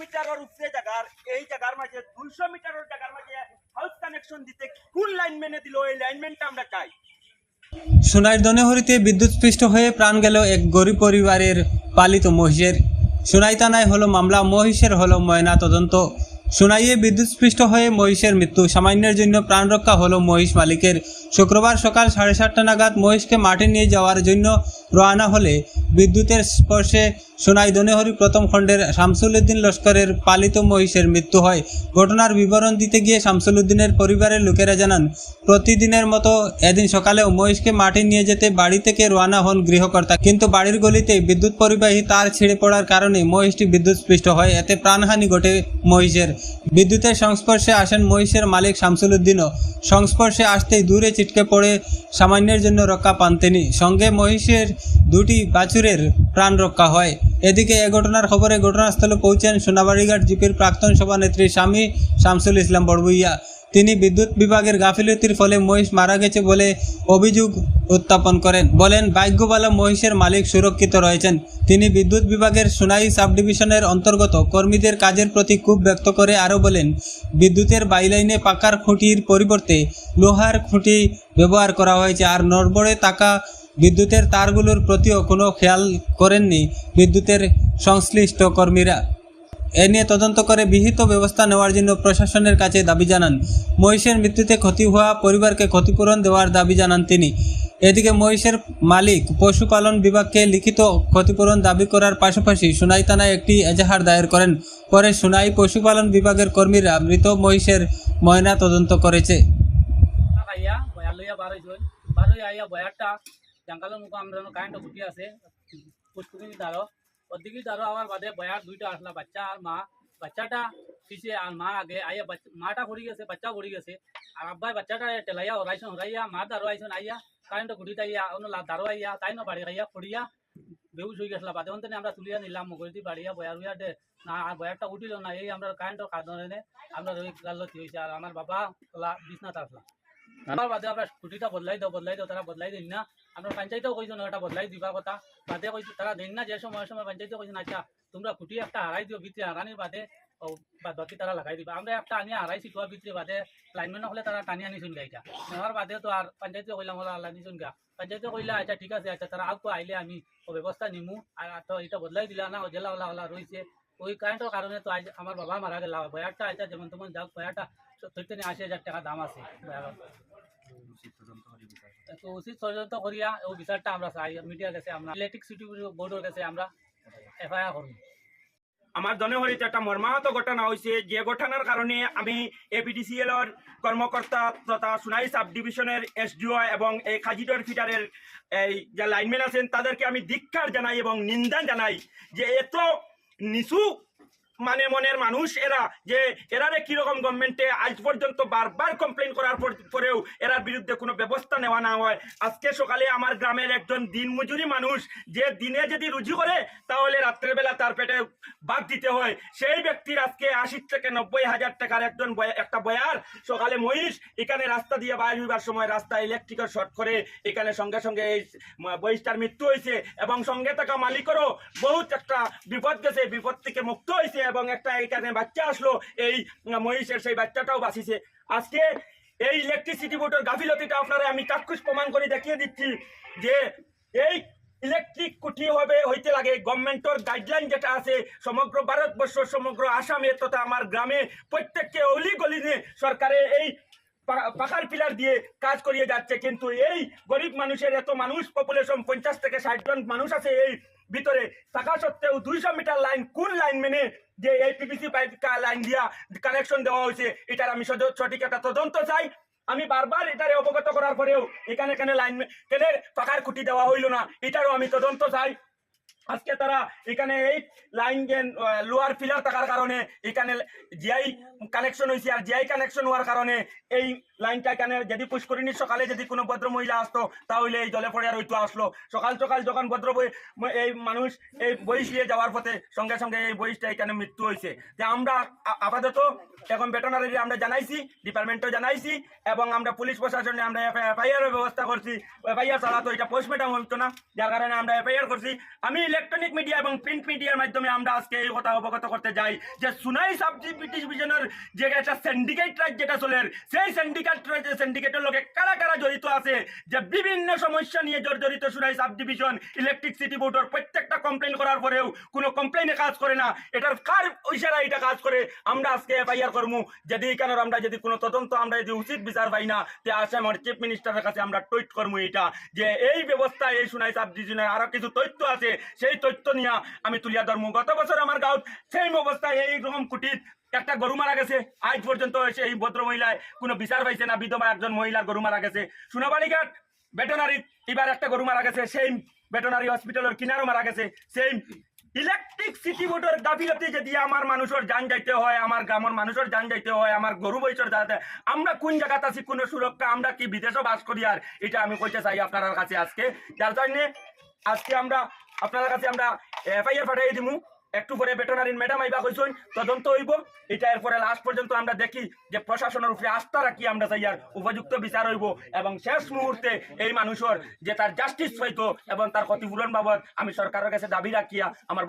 মিটারের উপরে জায়গার, এই জায়গার মাঝে, দুইশো মিটারের জায়গার মাঝে হাউস কানেকশন দিতে কোন লাইন মেনে দিল, এই আমরা চাই। দনেহরিতে হয়ে প্রাণ গেল এক গরিব পরিবারের পালিত মহিষের। সোনাই থানায় হলো মামলা, মহিষের হলো ময়না তদন্ত। সোনাইয়ে বিদ্যুৎস্পৃষ্ট হয়ে মহিষের মৃত্যু। সামান্যের জন্য প্রাণ রক্ষা হলো মহিষ মালিকের। শুক্রবার সকাল সাড়ে সাতটা নাগাদ মহিষকে মাঠে নিয়ে যাওয়ার জন্য রওনা হলে বিদ্যুতের স্পর্শে সোনাই দনেহরি প্রথম খণ্ডের শামসুল উদ্দিন লস্করের পালিত মহিষের মৃত্যু হয়। ঘটনার বিবরণ দিতে গিয়ে শামসুল উদ্দিনের পরিবারের লোকেরা জানান, প্রতিদিনের মতো এদিন সকালেও মহিষকে মাঠে নিয়ে যেতে বাড়ি থেকে রওনা হন গৃহকর্তা। কিন্তু বাড়ির গলিতে বিদ্যুৎ পরিবাহী তার ছিঁড়ে পড়ার কারণে মহিষটি বিদ্যুৎস্পৃষ্ট হয়, এতে প্রাণহানি ঘটে মহিষের। বিদ্যুতের সংস্পর্শে আসেন মহিষের মালিক শামসুল উদ্দিনও সংস্পর্শে আসতেই দূরে ছিটকে পড়ে সামান্যের জন্য রক্ষা পান তিনি। সঙ্গে মহিষের দুটি বাছুরের প্রাণ রক্ষা হয়। এদিকে এ ঘটনার খবরে ঘটনাস্থলে পৌঁছেন সোনাবাড়িঘাট জিপির প্রাক্তন সভানেত্রী স্বামী শামসুল ইসলাম বড়বুইয়া তিনি বিদ্যুৎ বিভাগের গাফিলতির ফলে মহিষ মারা গেছে বলে অভিযোগ উত্থাপন করেন। বলেন, ভাগ্যবালা মহিষের মালিক সুরক্ষিত রয়েছেন। তিনি বিদ্যুৎ বিভাগের সোনাই সাব ডিভিশনের অন্তর্গত। কর্মীদের কাজের প্রতি ক্ষোভ ব্যক্ত করে আরও বলেন, বিদ্যুতের বাইলাইনে পাকার খুঁটির পরিবর্তে লোহার খুঁটি ব্যবহার করা হয়েছে। আর নড়বড়ে তাকা বিদ্যুতের তারগুলোর প্রতিও কোনো খেয়াল করেননি বিদ্যুতের সংশ্লিষ্ট কর্মীরা। এ নিয়ে তদন্ত করে বিহিত ব্যবস্থা নেওয়ার জন্য প্রশাসনের কাছে দাবি জানান। মহিষের মৃত্যুতে ক্ষতি হওয়া পরিবারকে ক্ষতিপূরণ দেওয়ার দাবি জানান তিনি। এদিকে মহিষের মালিক, পশুপালন বিভাগকে লিখিত ক্ষতিপূরণ দাবি করার পাশাপাশি সোনাই থানায় একটি এজাহার দায়ের করেন। পরে সোনাই পশুপালন বিভাগের কর্মীরা মৃত মহিষের ময়না তদন্ত করেছে আইয়া বয়ার লইয়া বার হয়েছিল বার হয়ে আইয়া বয়ারটা জঙ্গলের মুখ আমরা কারেন্ট ফুটি আছে পুষ্পুকুনি দাঁড়ো ওদিকে দাঁড়ো আমার বাদে বয়ার দুইটা আসলা বাচ্চা আর মা। বাচ্চাটা পিছিয়ে আর মা আগে আইয়া বাচ্চা মাটা পড়ি গেছে বাচ্চা পড়ি গেছে। আর আব্বাই বাচ্চাটা টেলাইয়া হরাইছেন হরাইয়া মা দাঁড়ো আইছেন আইয়া কারেন্ট খুঁটিতে আইয়া অন্য দাঁড়ো আইয়া তাই না বাড়ি আইয়া পড়িয়া বেউস হয়ে গেছিল বাদে অন্তে আমরা তুলিয়া নিলাম মগরদি বাড়িয়া বয়ার উইয়া দে, না আর বয়ারটা উঠিল না, এই আমরা কারেন্টের কারণে আমরা ওই গাল্লতি হয়েছে আর আমার বাবা তোলা বিছনাথ আসলা আমার বাদে আমরা স্কুটিটা বদলাই দাও বদলাই দাও তারা বদলাই দিন না। আমরা পঞ্চায়েতেও কইছো না এটা বদলাই দিবার কথা। বাদে কইছো তারা দিন না, যে সময় সময় পঞ্চায়েতে কইছেন আচ্ছা তোমরা খুঁটি একটা হারাই দিও ভিতরে হারানির বাদে বাদ বাকি তারা লাগাই দিবা। আমরা একটা আনিয়া হারাইছি তোয়ার ভিতরে বাদে লাইনম্যান হলে তারা টানি আনিছুন গাইটা নেওয়ার বাদে তো আর পঞ্চায়েতে কইলাম, হলো আল্লাহ নিছুন গা পঞ্চায়েতে কইলা আচ্ছা ঠিক আছে আচ্ছা তারা আগে আইলে আমি ব্যবস্থা নিমু। আর তো এটা বদলাই দিলা না জেলা ওলা ওলা রয়েছে ওই কারেন্টের কারণে তো আজ আমার বাবা মারা গেল বয়ারটা আচ্ছা যেমন তেমন যাক, বয়ারটা সত্তর আশি হাজার টাকা দাম আছে। তো উচিত তদন্ত করিয়া ও বিচারটা আমরা চাই মিডিয়ার কাছে আমরা ইলেকট্রিসিটি বোর্ডের কাছে আমরা এফআইআর করব আমার জনহরিতে একটা মর্মাহত ঘটনা হয়েছে যে ঘটনার কারণে আমি এপিডিসিএল এর কর্মকর্তা তথা সোনাই সাব ডিভিশনের এসডিও এবং এই খাজিডর ফিটারের এই যে লাইনম্যান আছেন, তাদেরকে আমি ধিক্ষার জানাই এবং নিন্দা জানাই যে এত નિશુ মানে মনের মানুষ এরা, যে এরারে কীরকম গভর্নমেন্টে আজ পর্যন্ত বারবার কমপ্লেন করার পরেও এরার বিরুদ্ধে কোনো ব্যবস্থা নেওয়া না হয়। আজকে সকালে আমার গ্রামের একজন দিনমজুরি মানুষ, যে দিনে যদি রুজি করে, তাহলে রাত্রেবেলা তার পেটে বাদ দিতে হয়। সেই ব্যক্তির আজকে আশি থেকে নব্বই হাজার টাকার একজন একটা বয়ার, সকালে মহিষ, এখানে রাস্তা দিয়ে বাইর হইবার সময় রাস্তা ইলেকট্রিকের শর্ট করে এখানে সঙ্গে সঙ্গে এই বহিষ্টার মৃত্যু হয়েছে এবং সঙ্গে থাকা মালিকেরও বহুত একটা বিপদ গেছে। বিপদ থেকে মুক্ত হয়েছে এবং একটা এখানে বাচ্চা আসলো, এই মহিষের সেই বাচ্চাটাও বাঁচিছে। আজকে এই ইলেকট্রিসিটি বোর্ডের গাফিলতিটা আপনারা আমি চাক্ষুষ প্রমাণ করে দেখিয়ে দিচ্ছি যে এই ইলেকট্রিক কুঠি হবে, হইতে লাগে গভর্নমেন্টের গাইডলাইন যেটা আছে, সমগ্র ভারতবর্ষ, সমগ্র আসামে তথা আমার গ্রামে প্রত্যেককে অলি গলিনে সরকারে এই পা- পাকার পিলার দিয়ে কাজ করিয়ে যাচ্ছে। কিন্তু এই গরিব মানুষের এত মানুষ পপুলেশন পঞ্চাশ থেকে ষাট জন মানুষ আছে এই ভিতরে থাকা সত্ত্বেও দুইশো মিটার লাইন কোন লাইন মেনে যে এই পিপিসি পাইপ লাইন দিয়া কানেকশন দেওয়া হয়েছে, এটার আমি সঠিক একটা তদন্ত চাই। আমি বারবার এটারে অবগত করার পরেও এখানে এখানে লাইন কেন পাকার খুঁটি দেওয়া হইল না, এটারও আমি তদন্ত চাই। আজকে তারা এখানে এই লাইন লোয়ার ফিলার থাকার কারণে এখানে জিআই কানেকশন হয়েছে আর জিআই কানেকশন হওয়ার কারণে এই লাইনটা এখানে যদি পুষ্করিণী সকালে যদি কোনো ভদ্র মহিলা আসতো, তাহলে এই জলে পড়ে আর হইতো আসলো। সকাল সকাল যখন ভদ্র বই- এই মানুষ এই বইস নিয়ে যাওয়ার পথে সঙ্গে সঙ্গে এই বইসটা এখানে মৃত্যু হয়েছে যে আমরা আপাতত এখন ভেটেনারি আমরা জানাইছি ডিপার্টমেন্টও জানাইছি, এবং আমরা পুলিশ প্রশাসনে আমরা এফআইআর ব্যবস্থা করছি। এফআইআর ছাড়া তো এটা পোস্টমর্টম হতো না। যার কারণে আমরা এফআইআর করছি। আমি ইলেকট্রনিক মিডিয়া এবং প্রিন্ট মিডিয়ার মাধ্যমে আমরা আজকে এই কথা অবগত করতে যাই যে সুনাই সাব ডিভিশনের যে একটা সিন্ডিকেট রাজ যেটা চলে, সেই সিন্ডিকেট সিন্ডিকেটের লোকে কারা কারা জড়িত আছে? যে বিভিন্ন সমস্যা নিয়ে জর্জরিত সুনাই সাব ডিভিশন ইলেকট্রিসিটি বোর্ডের প্রত্যেকটা কমপ্লেন করার পরেও কোনো কমপ্লেনে কাজ করে না। এটার কার ইশারা এটা কাজ করে? আমরা আজকে এফআইআর করব যদি কেন আমরা যদি কোনো তদন্ত আমরা যদি উচিত বিচার পাই না, তে আসে আমার চিফ মিনিস্টারের কাছে আমরা টুইট করব এটা। যে এই ব্যবস্থা এই সুনাই সাব ডিভিশনের আরও কিছু তথ্য আছে সেই তথ্য নিয়ে আমি তুলিয়া ধর্ম, গত বছর আমার গাঁত সেই অবস্থায় এইরকম কুটির একটা গরু মারা গেছে। আজ পর্যন্ত এসে এই ভদ্র মহিলায় কোনো বিচার পাইছে না বিধবা একজন মহিলার গরু মারা গেছে। সুনাবাড়িঘাট ভেটেনারি এবার একটা গরু মারা গেছে, সেই ভেটেনারি হসপিটালের কিনারও মারা গেছে। সেই ইলেকট্রিক সিটি বোর্ডের গাফিলতি যদি আমার মানুষের যান যাইতে হয় আমার গ্রামের মানুষের যান যাইতে হয় আমার গরু বৈশর যাতে আমরা কোন জায়গাত আছি, কোন সুরক্ষা আমরা কি বিদেশও বাস করি আর, এটা আমি কইতে চাই আপনার কাছে আজকে। যার জন্য আজকে আমরা আপনাদের কাছে আমরা এফআইআর পাঠিয়ে দিমু। একটু পরে ভেটেনারির ম্যাডাম আইবা কইছেন তদন্ত হইব। এটা এরপরে লাস্ট পর্যন্ত আমরা দেখি যে প্রশাসনের উপরে আস্থা রাখি আমরা চাই আর উপযুক্ত বিচার হইব এবং শেষ মুহূর্তে এই মানুষের যে তার জাস্টিস হইতো এবং তার ক্ষতিপূরণ বাবদ আমি সরকারের কাছে দাবি রাখিয়া আমার